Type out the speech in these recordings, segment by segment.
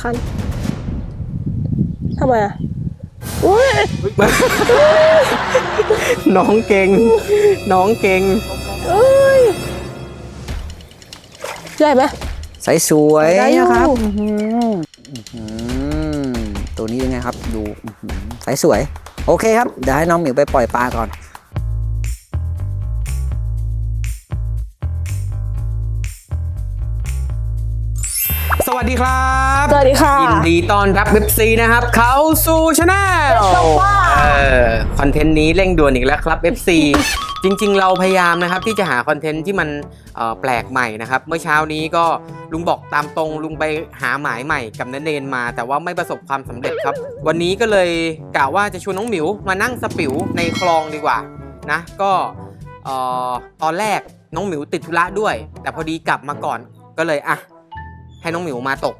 คันทำไมอะอุ้ยน้องเก่ง น้องเก่งอุ้ยใหญ่ไหมใสสวยได้อยู่นะครับอื้อหืออื้อหือตัวนี้ยังไงครับ ดูอื้อหือใสสวย โอเคครับ เดี๋ยวให้น้องหมิวไปปล่อยปลาก่อน วัสดีครับสวัสดีค่ะ ยินดีต้อนรับเว็บซีนะครับ เข้าสู่ช anel เออคอนเทนต์นี้เร่งด่วนอีกแล้วครับ FC จริงๆ เราพยายามนะครับที่จะหาคอนเทนต์ที่มันเอ่อแปลกใหม่นะครับ เมื่อเช้านี้ก็ลุงบอกตามตรงลุงไปหาหมายใหม่กับนันเนนมา แต่ว่าไม่ประสบความสำเร็จครับ วันนี้ก็เลยกะว่าจะชวนน้องหมิวมานั่งสปิวในคลองดีกว่านะก็เอ่อตอนแรกน้องหมิวติดธุระด้วย แต่พอดีกลับมาก่อนก็เลยอะ ให้น้องหมิวมาตก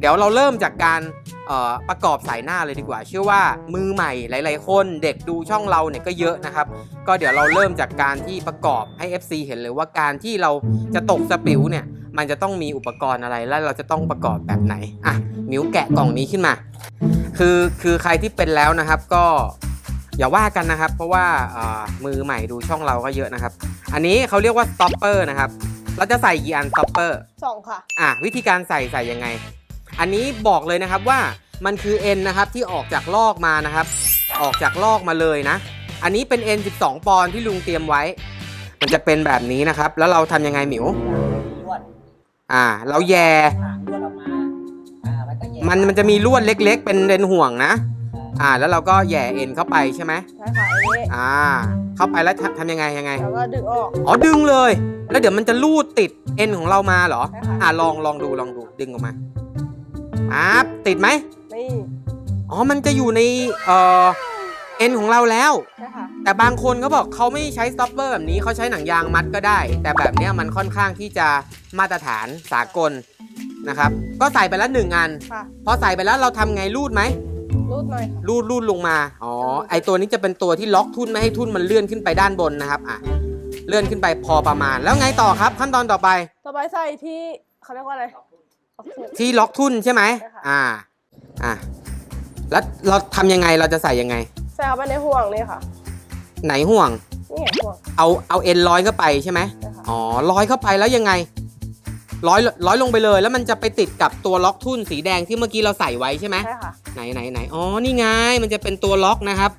เดี๋ยวเราเริ่มจากการประกอบสายหน้าเลยดีกว่า เชื่อว่ามือใหม่หลาย ๆ คนเด็กดูช่องเราเนี่ยก็เยอะนะครับ ก็เดี๋ยวเราเริ่มจากการที่ประกอบให้ FC เห็นเลยว่าการที่เราจะตกสปิวเนี่ยมันจะต้องมีอุปกรณ์อะไรและเราจะต้องประกอบแบบไหนอะหมิวแกะกล่องนี้ขึ้นมา คือคือใครที่เป็นแล้วนะครับก็อย่าว่ากันนะครับ เพราะว่ามือใหม่ดูช่องเราก็เยอะนะครับ อันนี้เขาเรียกว่า stopper นะครับ เราจะใส่กี่อัน stopper สองค่ะ อะวิธีการใส่ใส่ยังไง อันนี้บอกเลยนะครับว่ามันคือเอ็นนะครับที่ออกจากลอกมานะครับ ออกจากลอกมาเลยนะ อันนี้เป็นเอ็น12 ปอนด์ที่ลุงเตรียมไว้ มันจะเป็นแบบนี้นะครับ แล้วเราทำยังไงหมิว ลวดอ่า เราแย่หางลวดออกมา อ่าแล้วก็แยกมันมันจะมีลวดเล็ก ๆ เป็นเอ็นห่วงนะ อ่า แล้วเราก็แย่เอ็นเข้าไปใช่ไหมใช่ค่ะอันนี้อ่า เข้าไปแล้วทำทำยังไงยังไง แล้วก็ดึงออก อ๋อดึงเลย แล้วเดี๋ยวมันจะลูดติดเอ็นของเรามาเหรอ ใช่ค่ะ อ่าลองลองดูลองดูดึงออกมาปั๊บติดไหมนี่อ๋อมันจะอยู่ในเอ่อเอ็นของเราแล้ว ใช่ค่ะแต่บางคนเขาบอกเขาไม่ใช้สต็อปเปอร์แบบนี้เขาใช้หนังยางมัดก็ได้ แต่แบบเนี้ยมันค่อนข้างที่จะมาตรฐานสากลนะครับ ก็ใส่ไปแล้วหนึ่งอัน ค่ะพอใส่ไปแล้วเราทำไงรูดไหม รูดหน่อยค่ะรูดรูดลงมา อ๋อ ไอตัวนี้จะเป็นตัวที่ล็อกทุ่นไม่ให้ทุ่นมันเลื่อนขึ้นไปด้านบนนะครับอะเลื่อนขึ้นไปพอประมาณ แล้วไงต่อครับ ขั้นตอนต่อไป ต่อไปใส่ที่เขาเรียกว่าอะไรโอเคที่ล็อกทุ่นใช่ไหมใช่ค่ะอ่า อะแล้วเราทำยังไงเราจะใส่ยังไง ใส่เข้าไปในห่วงนี่ค่ะ ไหนห่วงนี่ไงห่วง เอาเอาเอ็นร้อยเข้าไปใช่ไหมใช่ค่ะอ๋อร้อยเข้าไปแล้วยังไง ร้อยร้อยลงไปเลย แล้วมันจะไปติดกับตัวล็อกทุ่นสีแดงที่เมื่อกี้เราใส่ไว้ใช่ไหมใช่ค่ะ ไหนไหนไหนอ๋อนี่ไงมันจะเป็นตัวล็อกนะครับ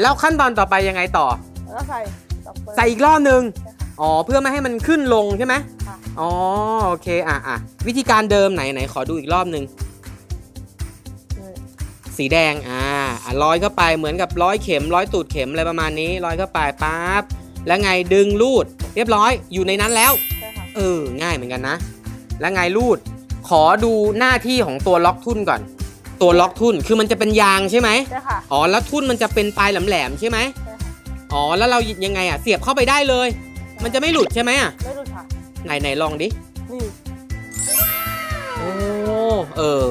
แล้วขั้นตอนต่อไปยังไงต่อ แล้วก็ใส่ดอกเปอร์ ใส่อีกรอบหนึ่งใช่ค่ะอ๋อเพื่อไม่ให้มันขึ้นลงใช่ไหมค่ะ อ๋อโอเคอะอะวิธีการเดิมไหนไหนขอดูอีกรอบหนึ่งนี่สีแดงอ่าอะร้อยเข้าไปเหมือนกับร้อยเข็มร้อยตูดเข็มอะไรประมาณนี้ร้อยเข้าไปปั๊บแล้วไงดึงลูด เรียบร้อยอยู่ในนั้นแล้ว ใช่ค่ะ เออง่ายเหมือนกันนะ แล้วไงรูด ขอดูหน้าที่ของตัวล็อกทุ่นก่อน ตัวล็อกทุ่นคือมันจะเป็นยางใช่ไหมใช่ค่ะอ๋อแล้วทุ่นมันจะเป็นปลายแหลมๆใช่ไหมใช่ค่ะอ๋อแล้วเรายังไงอะเสียบเข้าไปได้เลย มันจะไม่หลุดใช่ไหมอะไม่รูดค่ะไหนไหนลองดินี่โอ้เออ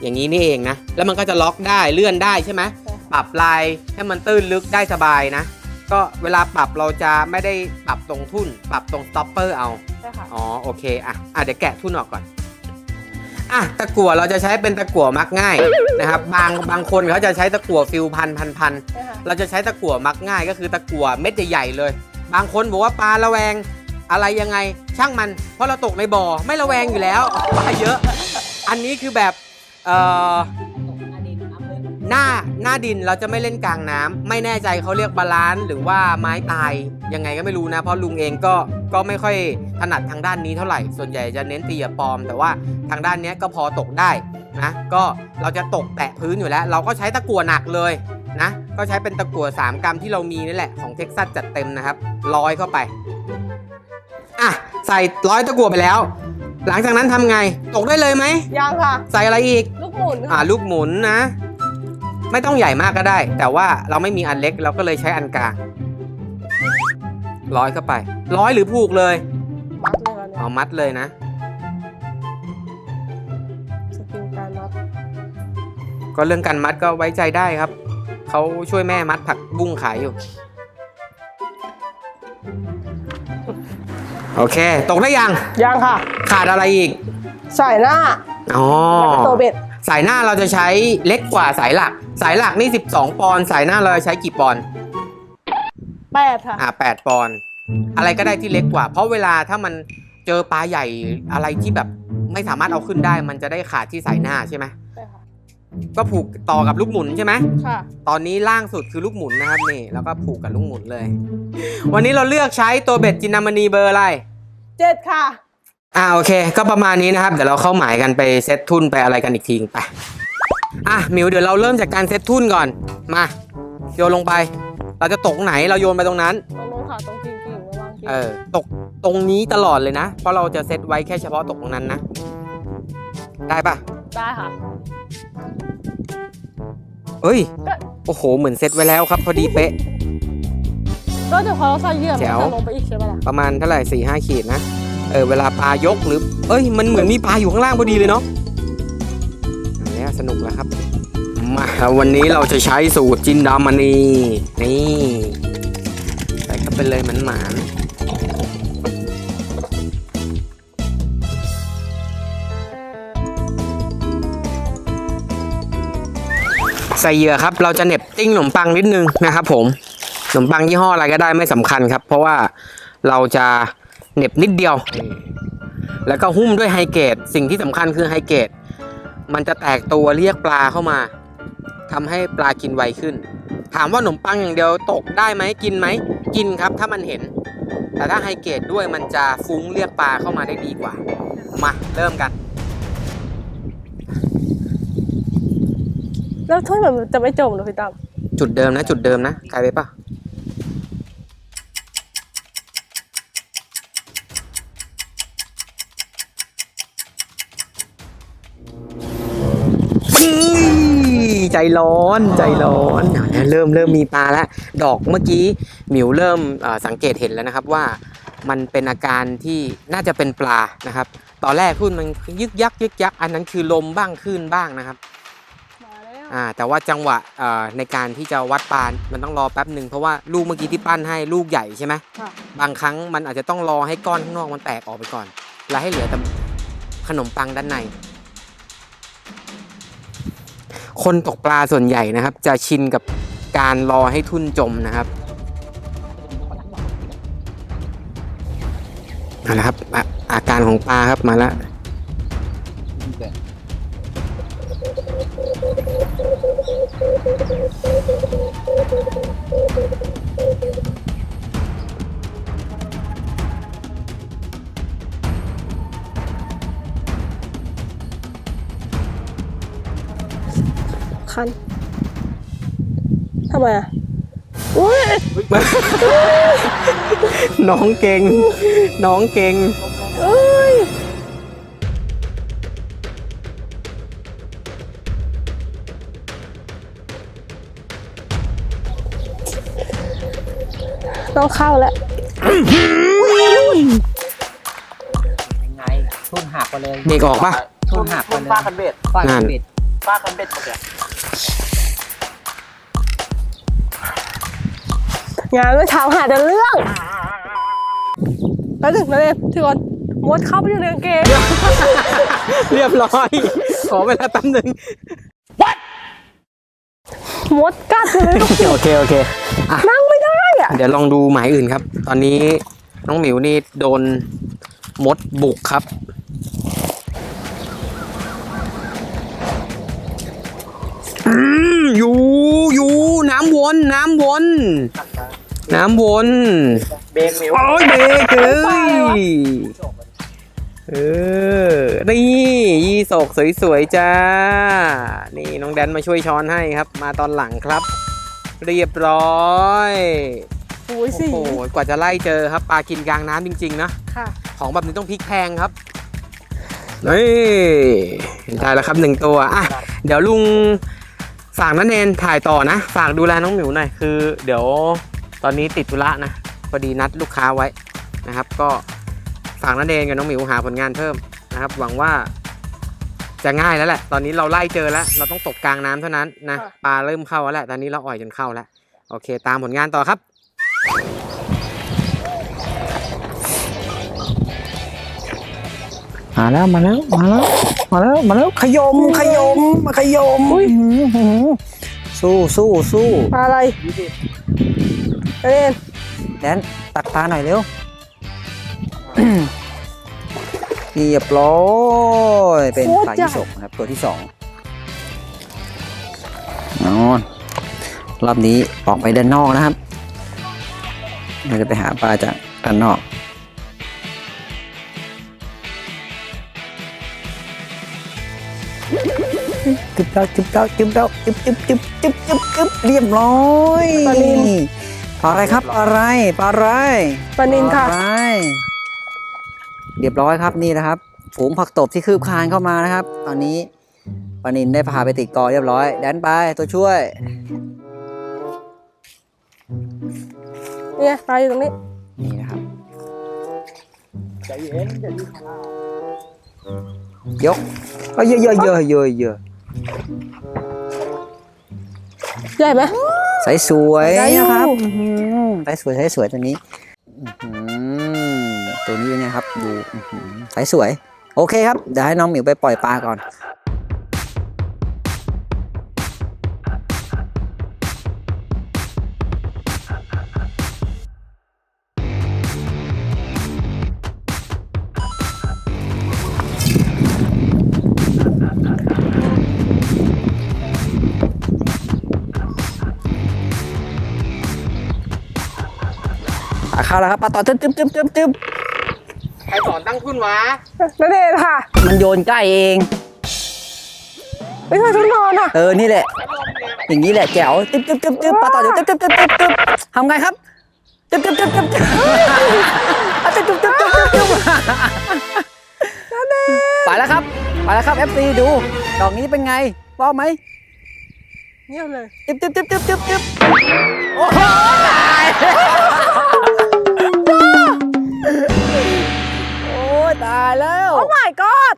อย่างนี้นี่เองนะ แล้วมันก็จะล็อกได้เลื่อนได้ใช่ไหมใช่ค่ะปรับลายให้มันตื้นลึกได้สบายนะ ก็เวลาปรับเราจะไม่ได้ปรับตรงทุ่น ปรับตรงสต็อปเปอร์เอา ใช่ค่ะอ๋อโอเคอะอะเดี๋ยวแกะทุ่นออกก่อนอะตะกั่วเราจะใช้เป็นตะกั่วมักง่ายนะครับ บางบางคนเขาจะใช้ตะกั่วฟิลพันพันพันใช่ค่ะเราจะใช้ตะกั่วมักง่าย ก็คือตะกั่วเม็ดใหญ่ๆเลย บางคนบอกว่าปลาระแวงอะไรยังไงช่างมัน เพราะเราตกในบ่อไม่ระแวงอยู่แล้วปลาเยอะ อันนี้คือแบบเอ่อ หน้าหน้าดินเราจะไม่เล่นกลางน้ำไม่แน่ใจเขาเรียกบาลานซ์หรือว่าไม้ตายยังไงก็ไม่รู้นะ เพราะลุงเองก็ก็ไม่ค่อยถนัดทางด้านนี้เท่าไหร่ ส่วนใหญ่จะเน้นตีอะปลอม แต่ว่าทางด้านเนี้ยก็พอตกได้นะก็เราจะตกแตะพื้นอยู่แล้ว เราก็ใช้ตะกั่วหนักเลยนะก็ใช้เป็นตะกั่ว3กรัมที่เรามีนี่แหละของเท็กซัสจัดเต็มนะครับร้อยเข้าไปอะใส่ร้อยตะกั่วไปแล้ว หลังจากนั้นทำไงตกได้เลยไหมยังค่ะ ใส่อะไรอีก ลูกหมุนอ่าค่ะลูกหมุนนะ ไม่ต้องใหญ่มากก็ได้ แต่ว่าเราไม่มีอันเล็กเราก็เลยใช้อันกลางร้อยเข้าไป ร้อยหรือผูกเลยมัดเลยค่ะเนี่ยเอามัดเลยนะสกิลการมัดก็เรื่องการมัดก็ไว้ใจได้ครับเขาช่วยแม่มัดผักบุ้งขายอยู่ โอเค ตกได้ยัง ยังค่ะ ขาดอะไรอีก ใส่หน้าอ๋อแล้วก็ตัวเบ็ดใส่สายหน้าเราจะใช้เล็กกว่าสายหลัก สายหลักนี่ 12 ปอนด์สายหน้าเราจะใช้กี่ปอนด์แปดค่ะ อ่า8ปอนด์อะไรก็ได้ที่เล็กกว่า เพราะเวลาถ้ามันเจอปลาใหญ่อะไรที่แบบไม่สามารถเอาขึ้นได้ มันจะได้ขาดที่สายหน้าใช่ไหมใช่ค่ะ ก็ผูกต่อกับลูกหมุนใช่ไหม ค่ะ ตอนนี้ล่างสุดคือลูกหมุนนะครับนี่แล้วก็ผูกกับลูกหมุนเลย วันนี้เราเลือกใช้ตัวเบ็ดจินดามณีเบอร์อะไร เจ็ดค่ะ อ่าโอเค ก็ประมาณนี้นะครับ เดี๋ยวเราเข้าหมายกันไปเซตทุนไปอะไรกันอีกทีไปอะหมิวเดี๋ยวเราเริ่มจากการเซตทุนก่อนมาโยนลงไป เราจะตกไหนเราโยนไปตรงนั้นตรงนู้นค่ะตรงกิ่งกิ่งระวังกิ่งเออตกตรงนี้ตลอดเลยนะ เพราะเราจะเซตไว้แค่เฉพาะตกตรงนั้นนะ ได้ปะได้ค่ะ เอ้ย ก็ โอ้โห เหมือนเซตไว้แล้วครับ พอดีเป๊ะ ก็เดี๋ยวพอเราใส่เหยื่อมันแจ๋ว จะลงไปอีกใช่ไหมล่ะประมาณเท่าไหร่สี่ห้าขีดนะ เออเวลาปลายกหรือ เอ้ยมันเหมือนมีปลาอยู่ข้างล่างพอดีเลยเนาะอันนี้สนุกแล้วครับ มาวันนี้เราจะใช้สูตรจินดามณีนี่ใส่เข้าไปเลยมันหมานใส่เหยื่อครับเราจะเน็บติ้งขนมปังนิดนึงนะครับผมขนมปังยี่ห้ออะไรก็ได้ไม่สำคัญครับ เพราะว่าเราจะ เหน็บนิดเดียว แล้วก็หุ้มด้วยไฮเกรดสิ่งที่สำคัญคือไฮเกรดมันจะแตกตัวเรียกปลาเข้ามาทำให้ปลากินไวขึ้น ถามว่าขนมปังอย่างเดียวตกได้ไหมกินไหมกินครับถ้ามันเห็น แต่ถ้าไฮเกรดด้วยมันจะฟุ้งเรียกปลาเข้ามาได้ดีกว่า มาเริ่มกัน แล้วถ้วยมันจะไม่จมเหรอพี่ตั้มจุดเดิมนะ จุดเดิมนะไกลไปปะ ใจร้อนใจร้อนเอานะเริ่มเริ่มมีปลาแล้วดอกเมื่อกี้หมิวเริ่มเอ่อสังเกตเห็นแล้วนะครับว่ามันเป็นอาการที่น่าจะเป็นปลานะครับ ตอนแรกขึ้นมันยึกยักยึกยัก อันนั้นคือลมบ้างคลื่นบ้างนะครับมาแล้วอ่าแต่ว่าจังหวะเอ่อในการที่จะวัดปานมันต้องรอแป๊บหนึ่งเพราะว่าลูกเมื่อกี้ที่ปั้นให้ลูกใหญ่ใช่ไหมค่ะบางครั้งมันอาจจะต้องรอให้ก้อนข้างนอกมันแตกออกไปก่อน แล้วให้เหลือแต่ขนมปังด้านใน คนตกปลาส่วนใหญ่นะครับ จะชินกับการรอให้ทุ่นจมนะครับเอาละครับออาการของปลาครับมาแล้ว คันทำไมอะอุ้ยน้องเก่ง น้องเก่งเอ้ยต้องเข้าแล้วยังไงทุ่นหักไปเลยเด็กออกปะทุ่นหักไปเลยฟาคันเบ็ดฟาดนั่นเบ็ดฟาคันเบ็ดหมดเลย งานไม่ทำหาแต่เรื่องแล้วถึงนั่นเองถือก่อนมดเข้าไปอยู่ในกางเกงเรียบร้อย ขอเวลาแป๊บหนึงมดกัดเลยโอเค โอเคอะนั่งไม่ได้อะ เดี๋ยวลองดูหมายอื่นครับ ตอนนี้น้องหมิวนี่โดนมดบุกครับำวนน้ำวนน้ำวนเบรกมิวโอ้ยเบรกเอ้ยเออนี่ยี่สกสวยๆจ้า นี่น้องแดนมาช่วยช้อนให้ครับ มาตอนหลังครับ เรียบร้อยโอ้ยสิโอ้โหกว่าจะไล่เจอครับปลากินกลางน้ำจริงๆนะค่ะ ของแบบนี้ต้องพลิกแพงครับนี่ได้แล้วครับหนึ่งตัวอะเดี๋ยวลุง ฝากนันเนนถ่ายต่อนะ ฝากดูแลน้องหมิวหน่อยคือ เดี๋ยวตอนนี้ติดธุระนะพอดีนัดลูกค้าไว้นะครับ ก็ฝากนันเนนกับน้องหมิวหาผลงานเพิ่มนะครับ หวังว่าจะง่ายแล้วแหละ ตอนนี้เราไล่เจอแล้ว เราต้องตกกลางน้ำเท่านั้นนะค่ะปลาเริ่มเข้าแล้วแหละ ตอนนี้เราอ่อยจนเข้าแล้ว โอเค ตามผลงานต่อครับ มาแล้วมาแล้วมาแล้วมาแล้วมาแล้วขยมขยมขยมอุ้ยอื้อหือสู้สู้สู้ปลาอะไรเล่นแดนตักปลาหน่อยเร็วเรียบร้อยเป็นปลายี่สกนะครับ ตัวที่สองนอนรอบนี้ออกไปด้านนอกนะครับเราจะไปหาปลาจากด้านนอก จึ๊บเจ้าจึ๊บเจ้าจึ๊บเจ้าจึ๊บจึ๊บจึ๊บจึ๊บจึ๊บจึ๊บเรียบร้อยปลานิล ปลาอะไรครับปลาอะไรปลาอะไรปลานินค่ะ ปลาอะไรเรียบร้อยครับนี่นะครับ ฝูงผักตบที่คืบคลานเข้ามานะครับ ตอนนี้ปลานินได้พาไปติดกอเรียบร้อย แดนไปตัวช่วย เนี่ยปลาอยู่ตรงนี้ นี่นะครับ ใจเย็นอย่ายุ่งยกก็เยอะเยอะเยอะเยอะเยอะ ใหญ่ไหมใสสวยได้อยู่นะครับอื้อหือใสสวยใสสวยตัวนี้อื้อหือตัวนี้เป็นไงครับ ดูอื้อหือใสสวย โอเคครับ เดี๋ยวให้น้องหมิวไปปล่อยปลาก่อน ปลาเข้าแล้วครับปลาต่อจึ๊บจึ๊บจึ๊บจึ๊บจึ๊บใครสอนตั้งทุนวะนั่นเองค่ะมันโยนใกล้เองไม่เคยทุนนอนอะเออนี่แหละ อย่างนี้แหละแจ๋วจึ๊บจึ๊บจึ๊บจึ๊บปลาต่อเดี๋ยวจึ๊บจึ๊บจึ๊บจึ๊บจึ๊บทำไงครับจึ๊บจึ๊บจึ๊บจึ๊บจึ๊บอะจึ๊บจึ๊บจึ๊บจึ๊บจึ๊บจึ๊บไปแล้วครับไปแล้วครับ FC ดูดอกนี้เป็นไงป้อไหมเงียบเลยจึ๊บจึ๊บจึ๊บจึ๊บจึ๊บจึ๊บโอ้โห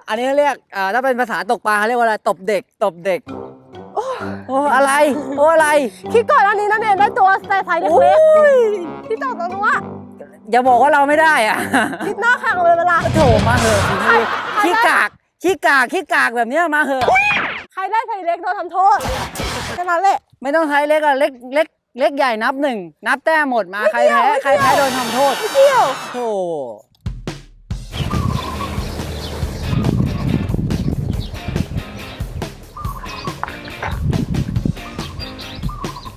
อันนี้เรียกอ่าถ้าเป็นภาษาตกปลาเขาเรียกว่าอะไรตบเด็ก ตบเด็กโอ้อะไรโอ้อะไรคิดก่อนอันนี้นั่นเองได้ตัวแต่ไซส์โอ้เล็กยๆที่ตกตรงนู้นอะอย่าบอกว่าเราไม่ได้อะคิดหน้าข้างเลยเวลา โถมาเหอะพี่ขี้กากขี้กากขี้กากแบบเนี้ยมาเหอะใครได้ไซส์เล็กโดนทำโทษแค่นั้นแหละ ไม่ต้องใช้เล็กอะเล็กเล็กเล็กใหญ่นับหนึ่งนับแต้มหมดมาใครแพ้ไม่ใครเกี่ยว แพ้โดนทำโทษไม่เกี่ยว โธ่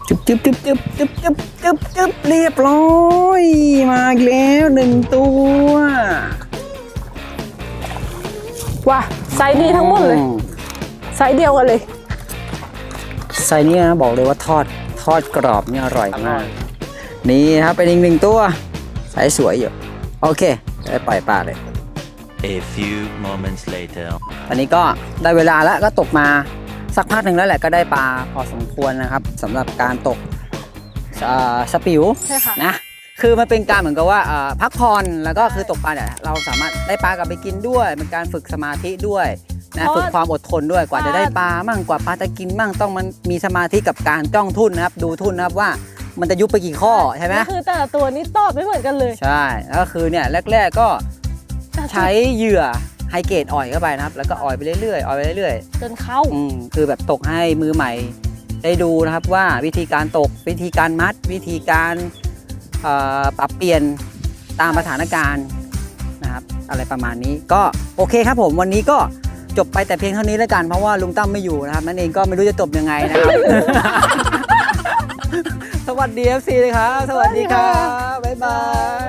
จึ๊บจึ๊บจึ๊บจึ๊บจึ๊บจึ๊บจึ๊บจึ๊บเรียบร้อย มาอีกแล้วหนึ่งตัวว่ะไซส์ดีทั้งหมดเลย ไซส์เดียวกันเลยไส้นี้นะบอกเลยว่าทอดทอดกรอบนี่อร่อยมาก นี่นะครับเป็นอีกหนึ่งตัวสายสวยอยู่ โอเคได้ปล่อยปลาเลย A few moments later. ตอนนี้ก็ได้เวลาแล้วก็ตกมา สักพักหนึ่งแล้วแหละก็ได้ปลาพอสมควรนะครับสำหรับการตกอ่าสปิวใช่ค่ะนะคือมันเป็นการเหมือนกับว่าอ่าพักผ่อนแล้วก็คือตกปลาเนี่ยเราสามารถได้ปลากลับไปกินด้วยเป็นการฝึกสมาธิด้วยนะเพราะฝึกความอดทนด้วยกว่าจะได้ปลามั่งกว่าปลาจะกินมั่งต้องมันมีสมาธิกับการจ้องทุ่นนะครับ ดูทุ่นนะครับว่ามันจะยุบไปกี่ข้อใช่ไหมก็คือแต่ละตัวนี้ตอบไม่เหมือนกันเลย ใช่แล้วก็คือเนี่ยแรก ๆก็ใช้เหยื่อ ไฮเกรดอ่อยเข้าไปนะครับ แล้วก็อ่อยไปเรื่อยๆอ่อยไปเรื่อยๆจนเข้าอืมคือแบบตกให้มือใหม่ ได้ดูนะครับว่าวิธีการตกวิธีการมัด วิธีการเอ่อปรับเปลี่ยนตามสถานการณ์นะครับ อะไรประมาณนี้ก็โอเคครับผมวันนี้ก็จบไปแต่เพียงเท่านี้แล้วกันเพราะว่าลุงตั้มไม่อยู่นะครับ นั่นเองก็ไม่รู้จะจบยังไงนะครับ สวัสดี FC เลยครับสวัสดีครับบ๊ายบาย